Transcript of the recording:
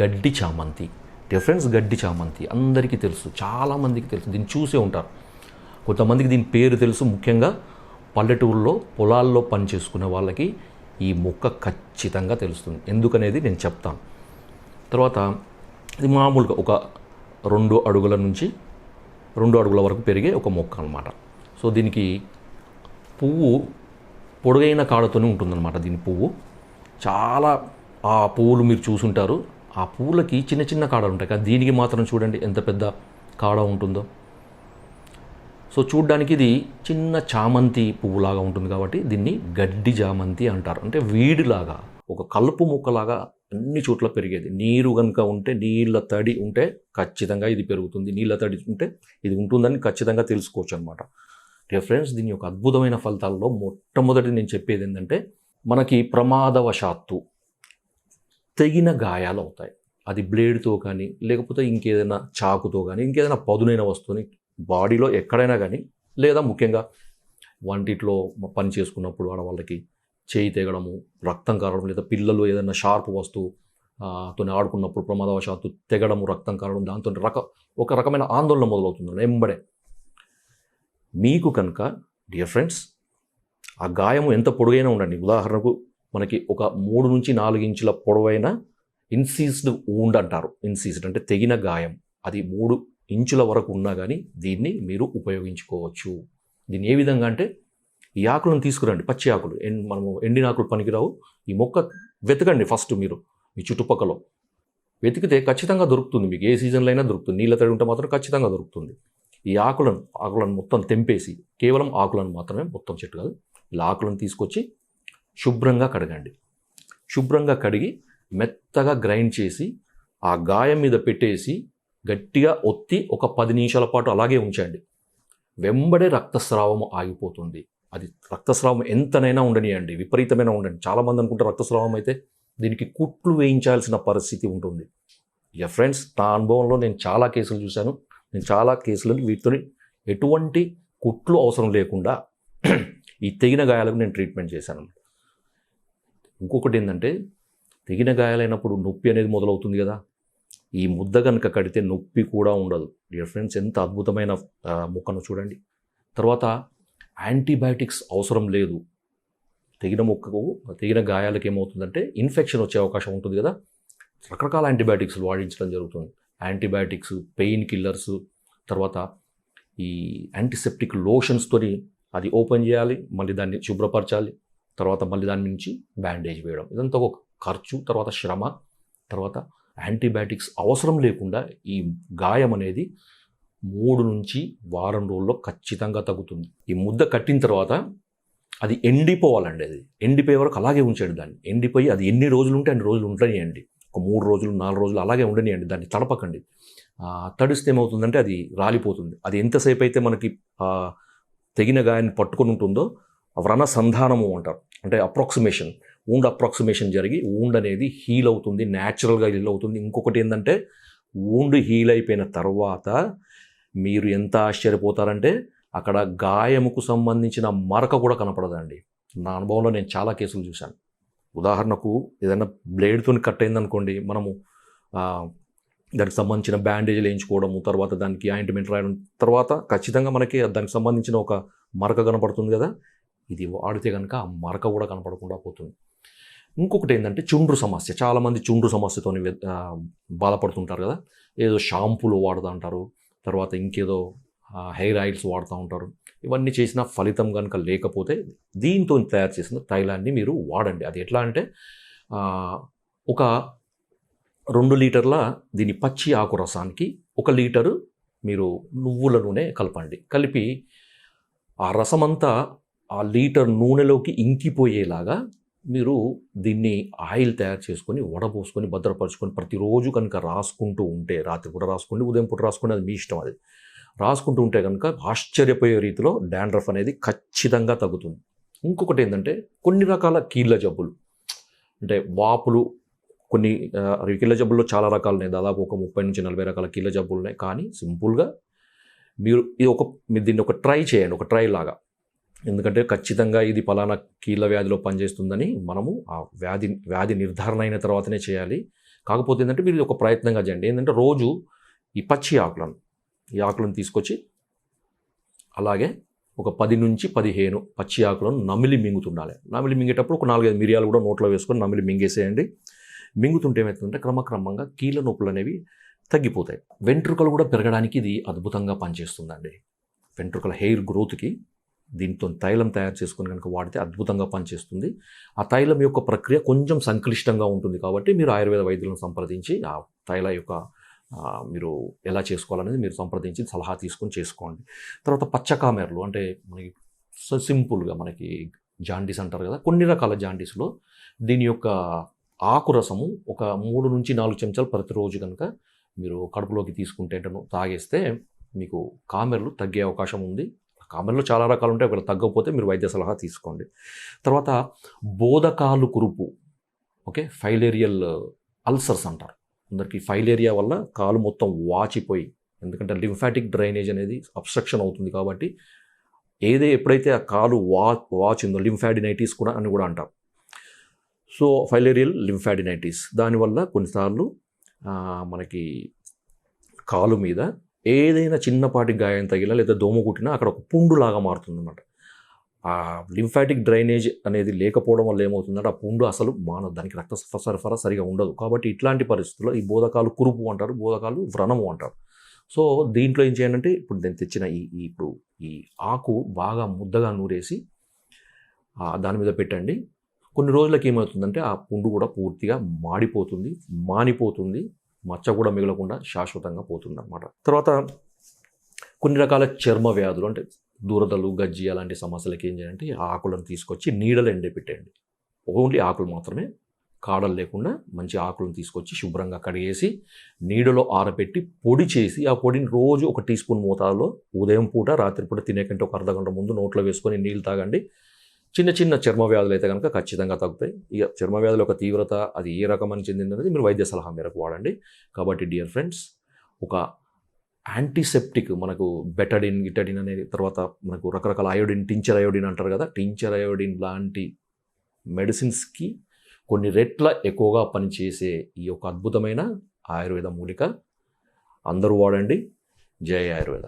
గడ్డి చామంతి. డిఫరెన్స్ గడ్డి చామంతి. అందరికీ తెలుసు చాలామందికి తెలుసు. దీన్ని చూసే ఉంటారు. కొంతమందికి దీని పేరు తెలుసు. ముఖ్యంగా పల్లెటూరులో పొలాల్లో పనిచేసుకునే వాళ్ళకి ఈ మొక్క ఖచ్చితంగా తెలుస్తుంది. ఎందుకనేది నేను చెప్తాను. తర్వాత ఇది మామూలుగా ఒక రెండు అడుగుల నుంచి రెండు అడుగుల వరకు పెరిగే ఒక మొక్క అనమాట సో దీనికి పువ్వు పొడుగైన కాడతోనే ఉంటుందన్నమాట దీని పువ్వు. చాలా ఆ పువ్వులు మీరు చూసుంటారు. ఆ పూలకి చిన్న చిన్న కాడలు ఉంటాయి కానీ దీనికి మాత్రం చూడండి ఎంత పెద్ద కాడ ఉంటుందో. సో చూడ్డానికి ఇది చిన్న చామంతి పువ్వులాగా ఉంటుంది కాబట్టి దీన్ని గడ్డి చామంతి అంటారు. అంటే వీడిలాగా ఒక కలుపు మొక్కలాగా అన్ని చోట్ల పెరిగేది. నీరు కనుక ఉంటే నీళ్ళ తడి ఉంటే ఖచ్చితంగా ఇది పెరుగుతుంది. నీళ్ళ తడి ఉంటే ఇది ఉంటుందని ఖచ్చితంగా తెలుసుకోవచ్చు అనమాట ఫ్రెండ్స్ దీని యొక్క అద్భుతమైన ఫలితాల్లో మొట్టమొదటి నేను చెప్పేది ఏంటంటే మనకి ప్రమాదవశాత్తు తెగిన గాయాలు అవుతాయి. అది బ్లేడ్తో కానీ లేకపోతే ఇంకేదైనా చాకుతో కానీ ఇంకేదైనా పదునైన వస్తువుని బాడీలో ఎక్కడైనా కానీ లేదా ముఖ్యంగా వంటిట్లో పని చేసుకున్నప్పుడు ఆడవాళ్ళకి చేయి తెగడము రక్తం కారడం లేదా పిల్లలు ఏదైనా షార్ప్ వస్తువు ఆ, తోని ఆడుకున్నప్పుడు ప్రమాదవశాత్తు తెగడము రక్తం కారడం దాంతో రక ఒక రకమైన ఆందోళన మొదలవుతుంది ఎంబడే మీకు కనుక డియర్ ఫ్రెండ్స్ ఆ గాయము ఎంత పొడుగైనా ఉండండి. ఉదాహరణకు మనకి ఒక మూడు నుంచి నాలుగు ఇంచుల పొడవైన ఇన్సీజ్డ్ ఊండ్ అంటారు. ఇన్సీజ్డ్ అంటే తెగిన గాయం. అది మూడు ఇంచుల వరకు ఉన్నా కానీ దీన్ని మీరు ఉపయోగించుకోవచ్చు. దీన్ని ఏ విధంగా అంటే ఈ ఆకులను తీసుకురండి. పచ్చి ఆకులు. ఎన్ మనము ఎండిన ఆకులు పనికిరావు. ఈ మొక్క వెతకండి ఫస్ట్ మీరు మీ చుట్టుపక్కల. వెతికితే ఖచ్చితంగా దొరుకుతుంది. మీకు ఏ సీజన్లో అయినా దొరుకుతుంది. నీళ్ళ తడి ఉంటే మాత్రం ఖచ్చితంగా దొరుకుతుంది. ఈ ఆకులను ఆకులను మొత్తం తెంపేసి కేవలం ఆకులను మాత్రమే మొత్తం చెట్టు కాదు ఇలా ఆకులను తీసుకొచ్చి శుభ్రంగా కడగండి. శుభ్రంగా కడిగి మెత్తగా గ్రైండ్ చేసి ఆ గాయం మీద పెట్టేసి గట్టిగా ఒత్తి ఒక పది నిమిషాల పాటు అలాగే ఉంచండి. వెంబడే రక్తస్రావం ఆగిపోతుంది. అది రక్తస్రావం ఎంతనైనా ఉండనియండి. విపరీతమైన ఉండండి చాలామంది అనుకుంటే రక్తస్రావం అయితే దీనికి కుట్లు వేయించాల్సిన పరిస్థితి ఉంటుంది. ఇక ఫ్రెండ్స్ నా అనుభవంలో నేను చాలా కేసులు చూశాను. నేను చాలా కేసులు వీటితో ఎటువంటి కుట్లు అవసరం లేకుండా ఈ తెగిన గాయాలకు నేను ట్రీట్మెంట్ చేశాను. ఇంకొకటి ఏంటంటే తెగిన గాయాలైనప్పుడు నొప్పి అనేది మొదలవుతుంది కదా. ఈ ముద్ద కనుక కడితే నొప్పి కూడా ఉండదు. డియర్ ఫ్రెండ్స్ ఎంత అద్భుతమైన ముక్కను మొక్కను చూడండి. తర్వాత యాంటీబయాటిక్స్ అవసరం లేదు. తెగిన మొక్కకు తెగిన గాయాలకు ఏమవుతుందంటే ఇన్ఫెక్షన్ వచ్చే అవకాశం ఉంటుంది కదా. రకరకాల యాంటీబయాటిక్స్ వాడించడం జరుగుతుంది. యాంటీబయాటిక్స్ పెయిన్ కిల్లర్స్ తర్వాత ఈ యాంటీసెప్టిక్ లోషన్స్తోని అది ఓపెన్ చేయాలి మళ్ళీ దాన్ని శుభ్రపరచాలి. తర్వాత మళ్ళీ దాని నుంచి బ్యాండేజ్ వేయడం. ఇదంతా ఒక ఖర్చు తర్వాత శ్రమ తర్వాత యాంటీబయాటిక్స్ అవసరం లేకుండా ఈ గాయం అనేది మూడు నుంచి వారం రోజుల్లో ఖచ్చితంగా తగ్గుతుంది. ఈ ముద్ద కట్టిన తర్వాత అది ఎండిపోవాలండి అది. ఎండిపోయే వరకు అలాగే ఉంచండి దాన్ని. ఎండిపోయి అది ఎన్ని రోజులు ఉంటే అన్ని రోజులు ఉండనియండి. ఒక మూడు రోజులు నాలుగు రోజులు అలాగే ఉండనియండి దాన్ని తడపకండి. తడిస్తే ఏమవుతుందంటే అది రాలిపోతుంది. అది ఎంతసేపు అయితే మనకి తగిన తెగిన గాయాన్ని పట్టుకొని ఉంటుందో వ్రణ సంధానము అంటారు. అంటే అప్రాక్సిమేషన్ ఊండ్ అప్రాక్సిమేషన్ జరిగి ఊండ్ అనేది హీల్ అవుతుంది న్యాచురల్గా హీల్ అవుతుంది. ఇంకొకటి ఏంటంటే ఊండ్ హీల్ అయిపోయిన తర్వాత మీరు ఎంత ఆశ్చర్యపోతారంటే అక్కడ గాయముకు సంబంధించిన మరక కూడా కనపడదండి. నా అనుభవంలో నేను చాలా కేసులు చూశాను. ఉదాహరణకు ఏదైనా బ్లేడ్తో కట్ అయిందనుకోండి మనము దానికి సంబంధించిన బ్యాండేజ్లు వేయించుకోవడము తర్వాత దానికి ఆయింట్మెంట్ రాయడం తర్వాత ఖచ్చితంగా మనకి దానికి సంబంధించిన ఒక మరక కనపడుతుంది కదా. ఇది వాడితే కనుక ఆ మరక కూడా కనపడకుండా పోతుంది. ఇంకొకటి ఏంటంటే చుండ్రు సమస్య. చాలామంది చుండ్రు సమస్యతో బాధపడుతుంటారు కదా. ఏదో షాంపూలు వాడుతూ ఉంటారు తర్వాత ఇంకేదో హెయిర్ ఆయిల్స్ వాడుతూ ఉంటారు. ఇవన్నీ చేసిన ఫలితం కనుక లేకపోతే దీంతో తయారు చేసిన తైలాన్ని మీరు వాడండి. అది ఎట్లా అంటే ఒక రెండు లీటర్ల దీని పచ్చి ఆకు రసానికి ఒక లీటరు మీరు నువ్వుల నూనె కలపండి. కలిపి ఆ రసమంతా ఆ లీటర్ నూనెలోకి ఇంకిపోయేలాగా మీరు దీన్ని ఆయిల్ తయారు చేసుకొని వడబోసుకొని భద్రపరుచుకొని ప్రతిరోజు కనుక రాసుకుంటూ ఉంటే రాత్రి పూట రాసుకోండి ఉదయం పూట రాసుకోండి అది మీ ఇష్టం అది. రాసుకుంటూ ఉంటే కనుక ఆశ్చర్యపోయే రీతిలో డాండ్రఫ్ అనేది ఖచ్చితంగా తగ్గుతుంది. ఇంకొకటి ఏంటంటే కొన్ని రకాల కీళ్ళ జబ్బులు. అంటే వాపులు కొన్ని కీళ్ళ జబ్బుల్లో చాలా రకాలు ఉన్నాయి. దాదాపు ఒక ముప్పై నుంచి నలభై రకాల కీళ్ళ జబ్బులు ఉన్నాయి. కానీ సింపుల్గా మీరు ఇది ఒక మీరు దీన్ని ఒక ట్రై చేయండి. ఒక ట్రై లాగా. ఎందుకంటే ఖచ్చితంగా ఇది పలానా కీళ్ళ వ్యాధిలో పనిచేస్తుందని మనము ఆ వ్యాధి వ్యాధి నిర్ధారణ అయిన తర్వాతనే చేయాలి. కాకపోతే ఏంటంటే మీరు ఇది ఒక ప్రయత్నంగా చేయండి. ఏంటంటే రోజు ఈ పచ్చి ఆకులను ఈ ఆకులను తీసుకొచ్చి అలాగే ఒక పది నుంచి పదిహేను పచ్చి ఆకులను నమిలి మింగుతుండాలి. నమిలి మింగేటప్పుడు ఒక నాలుగైదు మిరియాలు కూడా నోట్లో వేసుకొని నమిలి మింగేసేయండి. మింగుతుంటే ఏమవుతుందంటే క్రమక్రమంగా కీళ్ళ నొప్పులు అనేవి తగ్గిపోతాయి. వెంట్రుకలు కూడా పెరగడానికి ఇది అద్భుతంగా పనిచేస్తుందండి. వెంట్రుకల హెయిర్ గ్రోత్కి దీంతో తైలం తయారు చేసుకొని కనుక వాడితే అద్భుతంగా పనిచేస్తుంది. ఆ తైలం యొక్క ప్రక్రియ కొంచెం సంక్లిష్టంగా ఉంటుంది కాబట్టి మీరు ఆయుర్వేద వైద్యులను సంప్రదించి ఆ తైల యొక్క మీరు ఎలా చేసుకోవాలనేది మీరు సంప్రదించి సలహా తీసుకొని చేసుకోండి. తర్వాత పచ్చకామెరలు అంటే మనకి సింపుల్గా మనకి జాండీస్ అంటారు కదా కొన్ని రకాల జాండీస్లో దీని యొక్క ఆకురసము ఒక మూడు నుంచి నాలుగు చెంచాలు ప్రతిరోజు కనుక మీరు కడుపులోకి తీసుకుంటే తాగేస్తే మీకు కామెర్లు తగ్గే అవకాశం ఉంది. కామన్లో చాలా రకాలు ఉంటాయి ఒకవేళ తగ్గకపోతే మీరు వైద్య సలహా తీసుకోండి. తర్వాత బోధకాలు కురుపు ఓకే? ఫైలేరియల్ అల్సర్స్ అంటారు. అందరికీ ఫైలేరియా వల్ల కాలు మొత్తం వాచిపోయి ఎందుకంటే లింఫాటిక్ డ్రైనేజ్ అనేది అబ్స్ట్రక్షన్ అవుతుంది కాబట్టి ఏదే ఎప్పుడైతే ఆ కాలు వా వాచిందో లింఫాడినైటిస్ కూడా అని కూడా అంటారు సో ఫైలేరియల్ లింఫాడినైటిస్. దానివల్ల కొన్నిసార్లు మనకి కాలు మీద ఏదైనా చిన్నపాటి గాయం తగిలా లేదా దోమ కుట్టినా అక్కడ ఒక పుండులాగా మారుతుందన్నమాట. ఆ లింఫాటిక్ డ్రైనేజ్ అనేది లేకపోవడం వల్ల ఏమవుతుందంటే ఆ పుండు అసలు మానదు దానికి రక్త సరఫరా- సరిగా ఉండదు. కాబట్టి ఇట్లాంటి పరిస్థితుల్లో ఈ బోధకాలు కురుపు అంటారు బోధకాలు వ్రణము అంటారు. సో దీంట్లో ఏం చేయాలంటే ఇప్పుడు నేను తెచ్చిన ఈ ఇప్పుడు ఈ ఆకు బాగా ముద్దగా నూరేసి దాని మీద పెట్టండి. కొన్ని రోజులకి ఏమవుతుందంటే ఆ పుండు కూడా పూర్తిగా మాడిపోతుంది మానిపోతుంది. మచ్చ కూడా మిగలకుండా శాశ్వతంగా పోతుందన్నమాట. తర్వాత కొన్ని రకాల చర్మ వ్యాధులు అంటే దూరదలు గజ్జి అలాంటి సమస్యలకి ఏం చేయాలంటే ఆకులను తీసుకొచ్చి నీడలు ఎండే ఓన్లీ ఆకులు మాత్రమే కాడలు లేకుండా మంచి ఆకులను తీసుకొచ్చి శుభ్రంగా కడిగేసి నీడలో ఆరబెట్టి పొడి చేసి ఆ పొడిని రోజు ఒక టీ స్పూన్ మోతాదులో ఉదయం పూట రాత్రిపూట తినేకంటే తినే కంటే ఒక అర్ధ గంట ముందు నోట్లో వేసుకొని నీళ్ళు తాగండి. చిన్న చిన్న చర్మ వ్యాధులు అయితే కనుక ఖచ్చితంగా తగ్గుతాయి. ఇక చర్మ వ్యాధుల యొక్క తీవ్రత అది ఏ రకమని చెందినది మీరు వైద్య సలహా మేరకు వాడండి. కాబట్టి డియర్ ఫ్రెండ్స్ ఒక యాంటీసెప్టిక్ మనకు బెటడిన్ గిటడిన్ అనేది తర్వాత మనకు రకరకాల అయోడిన్ టించర్ అయోడిన్ అంటారు కదా టించర్ అయోడిన్ లాంటి మెడిసిన్స్కి కొన్ని రెట్ల ఎక్కువగా పనిచేసే ఈ యొక్క అద్భుతమైన ఆయుర్వేద మూలిక అందరూ వాడండి. జై ఆయుర్వేద.